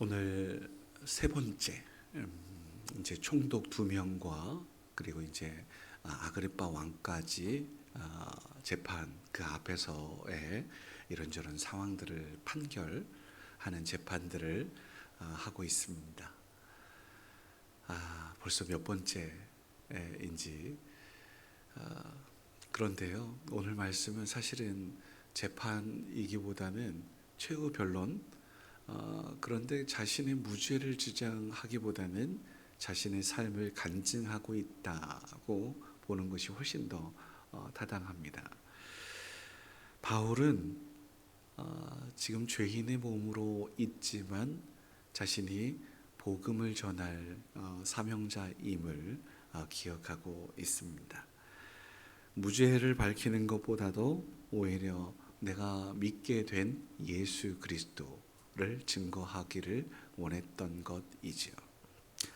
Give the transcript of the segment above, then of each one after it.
오늘 세 번째 음, 이제 총독 두 명과 그리고 이제 아, 아그리파 왕까지 아, 재판 그 앞에서의 이런저런 상황들을 판결하는 재판들을 아, 하고 있습니다. 아, 벌써 몇 번째인지 아, 그런데요 오늘 말씀은 사실은 재판이기보다는 최후 변론 어, 그런데 자신의 무죄를 주장하기보다는 자신의 삶을 간증하고 있다고 보는 것이 훨씬 더 어, 타당합니다. 바울은 어, 지금 죄인의 몸으로 있지만 자신이 복음을 전할 어, 사명자임을 어, 기억하고 있습니다. 무죄를 밝히는 것보다도 오히려 내가 믿게 된 예수 그리스도 를 증거하기를 원했던 것이지요.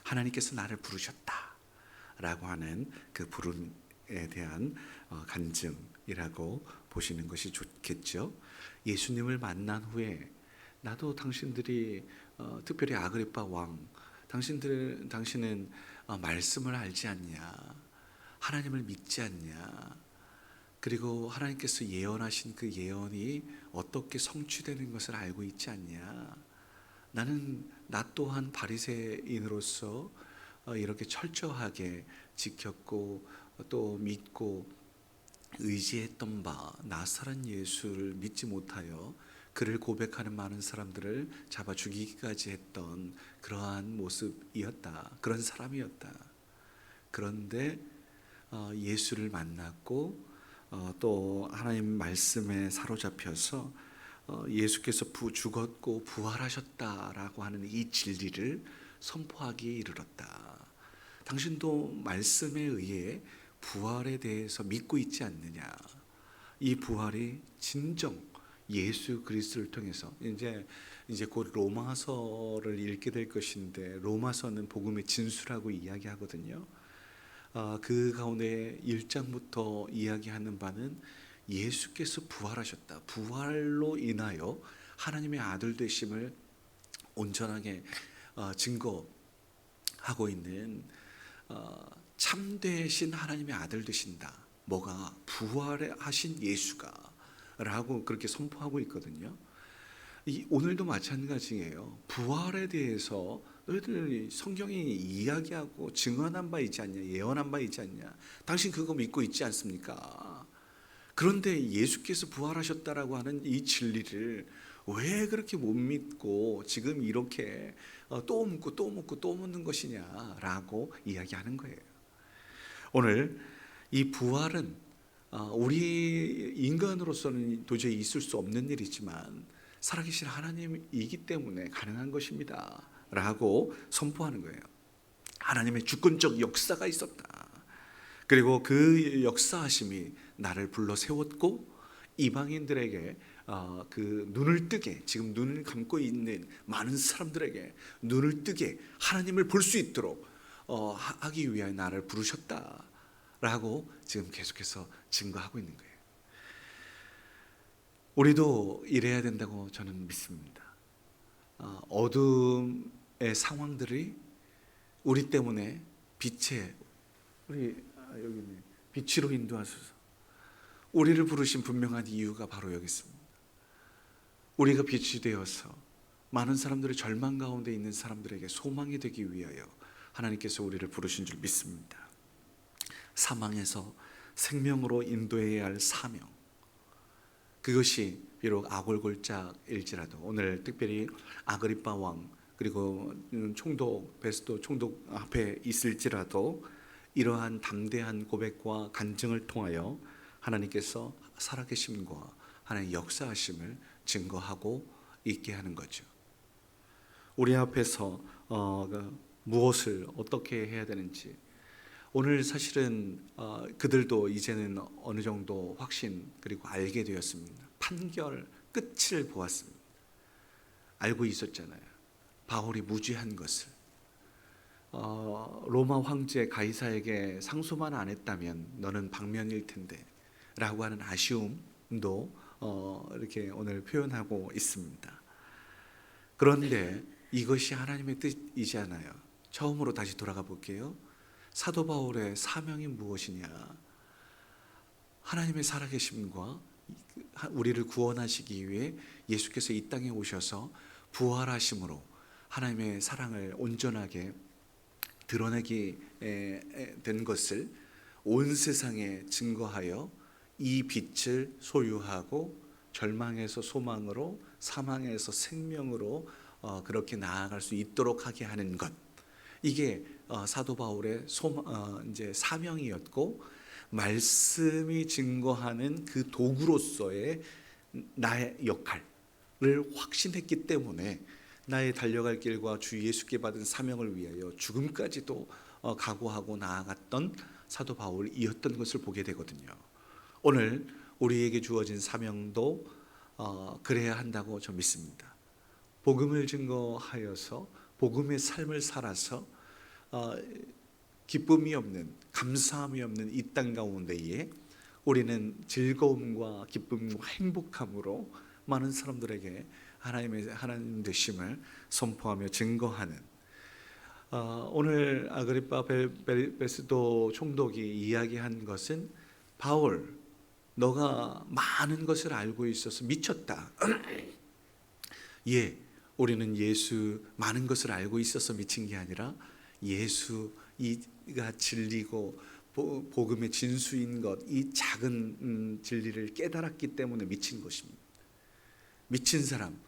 하나님께서 나를 부르셨다라고 하는 그 부름에 대한 어, 간증이라고 보시는 것이 좋겠죠. 예수님을 만난 후에 나도 당신들이 어, 특별히 아그리파 왕 당신들 당신은 어, 말씀을 알지 않냐 하나님을 믿지 않냐 그리고 하나님께서 예언하신 그 예언이 어떻게 성취되는 것을 알고 있지 않냐 나는 나 또한 바리새인으로서 어, 이렇게 철저하게 지켰고 또 믿고 의지했던 바 나사란 예수를 믿지 못하여 그를 고백하는 많은 사람들을 잡아 죽이기까지 했던 그러한 모습이었다. 그런 사람이었다. 그런데 어, 예수를 만났고 어, 또 하나님 말씀에 사로잡혀서 어, 예수께서 부, 죽었고 부활하셨다라고 하는 이 진리를 선포하기에 이르렀다. 당신도 말씀에 의해 부활에 대해서 믿고 있지 않느냐? 이 부활이 진정 예수 그리스도를 통해서 이제 이제 곧 로마서를 읽게 될 것인데 로마서는 복음의 진수라고 이야기하거든요. 아, 그 가운데 1장부터 이야기하는 바는 예수께서 부활하셨다. 부활로 인하여 하나님의 아들 되심을 온전하게 어, 증거하고 있는 어, 참되신 하나님의 아들 되신다. 뭐가 부활하신 예수가 라고 그렇게 선포하고 있거든요. 이, 오늘도 마찬가지예요. 부활에 대해서 너희들 성경이 이야기하고 증언한 바 있지 않냐, 예언한 바 있지 않냐. 당신 그거 믿고 있지 않습니까? 그런데 예수께서 부활하셨다라고 하는 이 진리를 왜 그렇게 못 믿고 지금 이렇게 어, 또 묻고 또 묻고 또 묻는 것이냐라고 이야기하는 거예요. 오늘 이 부활은 어, 우리 인간으로서는 도저히 있을 수 없는 일이지만 살아계신 하나님이기 때문에 가능한 것입니다. 라고 선포하는 거예요. 하나님의 주권적 역사가 있었다. 그리고 그 역사하심이 나를 불러 세웠고 이방인들에게 어, 그 눈을 뜨게 지금 눈을 감고 있는 많은 사람들에게 눈을 뜨게 하나님을 볼 수 있도록 어, 하기 위하여 나를 부르셨다라고 지금 계속해서 증거하고 있는 거예요. 우리도 이래야 된다고 저는 믿습니다. 어, 어둠의 상황들이 우리 때문에 빛에 우리 아, 여기 있네. 빛으로 인도하소서. 우리를 부르신 분명한 이유가 바로 여기 있습니다. 우리가 빛이 되어서 많은 사람들이 절망 가운데 있는 사람들에게 소망이 되기 위하여 하나님께서 우리를 부르신 줄 믿습니다. 사망에서 생명으로 인도해야 할 사명. 그것이 비록 아골골짝일지라도 오늘 특별히 아그리파 왕 그리고 총독 베스도 총독 앞에 있을지라도 이러한 담대한 고백과 간증을 통하여 하나님께서 살아계심과 하나님의 역사하심을 증거하고 있게 하는 거죠. 우리 앞에서 어, 그 무엇을 어떻게 해야 되는지 오늘 사실은 어, 그들도 이제는 어느 정도 확신 그리고 알게 되었습니다. 판결 끝을 보았습니다. 알고 있었잖아요. 바울이 무죄한 것을 어, 로마 황제 가이사에게 상소만 안 했다면 너는 방면일 텐데라고 하는 아쉬움도 어, 이렇게 오늘 표현하고 있습니다. 그런데 이것이 하나님의 뜻이잖아요. 처음으로 다시 돌아가 볼게요. 사도 바울의 사명이 무엇이냐? 하나님의 살아계심과 우리를 구원하시기 위해 예수께서 이 땅에 오셔서 부활하심으로 하나님의 사랑을 온전하게 드러내게 된 것을 온 세상에 증거하여 이 빛을 소유하고 절망에서 소망으로 사망에서 생명으로 어, 그렇게 나아갈 수 있도록 하게 하는 것 이게 어, 사도 바울의 소, 어, 이제 사명이었고 말씀이 증거하는 그 도구로서의 나의 역할을 확신했기 때문에 나의 달려갈 길과 주 예수께 받은 사명을 위하여 죽음까지도 어, 각오하고 나아갔던 사도 바울이었던 것을 보게 되거든요. 오늘 우리에게 주어진 사명도 어, 그래야 한다고 저 믿습니다. 복음을 증거하여서 복음의 삶을 살아서 어, 기쁨이 없는 감사함이 없는 이 땅 가운데에 우리는 즐거움과 기쁨과 행복함으로 많은 사람들에게 하나님의 하나님 되심을 선포하며 증거하는 어, 오늘 아그리파 베스도 총독이 이야기한 것은 바울 너가 많은 것을 알고 있어서 미쳤다. 예, 우리는 예수 많은 것을 알고 있어서 미친 게 아니라 예수가 진리고 복음의 진수인 것, 이 작은 음, 진리를 깨달았기 때문에 미친 것입니다. 미친 사람.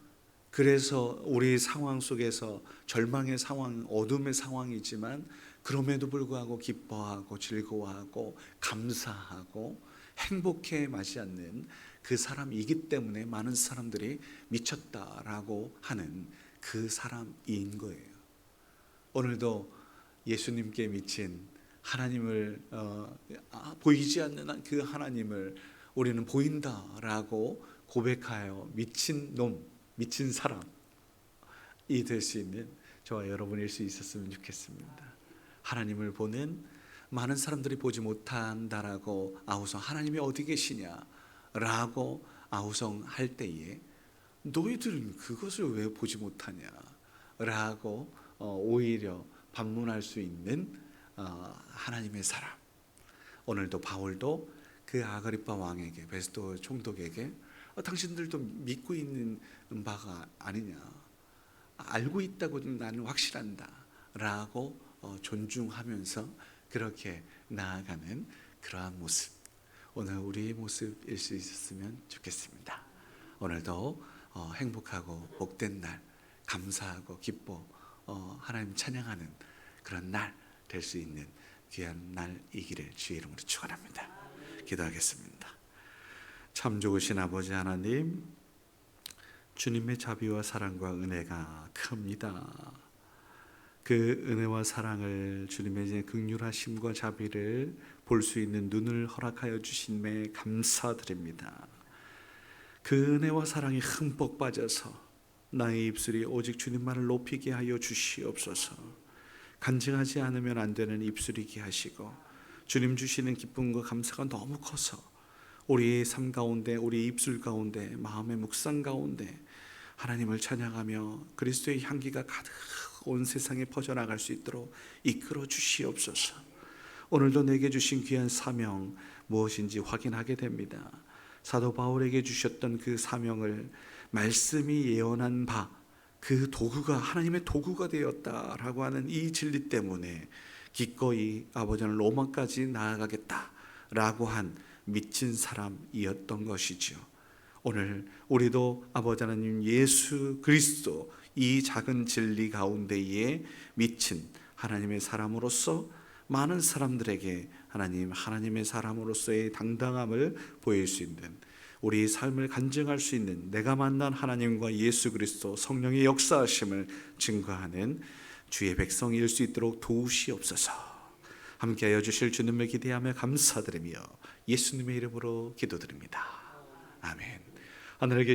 그래서 우리 상황 속에서 절망의 상황, 어둠의 상황이지만 그럼에도 불구하고 기뻐하고 즐거워하고 감사하고 행복해 마지 않는 그 사람이기 때문에 많은 사람들이 미쳤다라고 하는 그 사람인 거예요. 오늘도 예수님께 미친 하나님을 어, 아, 보이지 않는 그 하나님을 우리는 보인다라고 고백하여 미친 놈, 미친 사람이 될 수 있는 저와 여러분일 수 있었으면 좋겠습니다. 하나님을 보는 많은 사람들이 보지 못한다라고 아우성 하나님이 어디 계시냐라고 아우성할 때에 너희들은 그것을 왜 보지 못하냐라고 어, 오히려 반문할 수 있는 어, 하나님의 사람. 오늘도 바울도 그 아그리파 왕에게 베스도 총독에게 어, 당신들도 믿고 있는 바가 아니냐 알고 있다고 나는 확실한다라고 어, 존중하면서 그렇게 나아가는 그러한 모습 오늘 우리의 모습일 수 있었으면 좋겠습니다. 오늘도 어, 행복하고 복된 날 감사하고 기뻐 어, 하나님 찬양하는 그런 날 될 수 있는 귀한 날이기를 주의 이름으로 축원합니다. 기도하겠습니다. 참 좋으신 아버지 하나님, 주님의 자비와 사랑과 은혜가 큽니다. 그 은혜와 사랑을 주님의 극률하심과 자비를 볼 수 있는 눈을 허락하여 주신매 감사드립니다. 그 은혜와 사랑이 흠뻑 빠져서 나의 입술이 오직 주님만을 높이게 하여 주시옵소서. 간증하지 않으면 안 되는 입술이게 하시고 주님 주시는 기쁨과 감사가 너무 커서 우리의 삶 가운데 우리 입술 가운데 마음의 묵상 가운데 하나님을 찬양하며 그리스도의 향기가 가득 온 세상에 퍼져나갈 수 있도록 이끌어 주시옵소서. 오늘도 내게 주신 귀한 사명 무엇인지 확인하게 됩니다. 사도 바울에게 주셨던 그 사명을 말씀이 예언한 바 그 도구가 하나님의 도구가 되었다라고 하는 이 진리 때문에 기꺼이 아버지는 로마까지 나아가겠다라고 한 미친 사람이었던 것이죠. 오늘 우리도 아버지 하나님 예수 그리스도 이 작은 진리 가운데에 미친 하나님의 사람으로서 많은 사람들에게 하나님 하나님의 사람으로서의 당당함을 보일 수 있는 우리 삶을 간증할 수 있는 내가 만난 하나님과 예수 그리스도 성령의 역사하심을 증거하는 주의 백성일 수 있도록 도우시옵소서. 함께하여 주실 주님을 기대하며 감사드리며 예수님의 이름으로 기도드립니다. 아멘. 하늘에 계신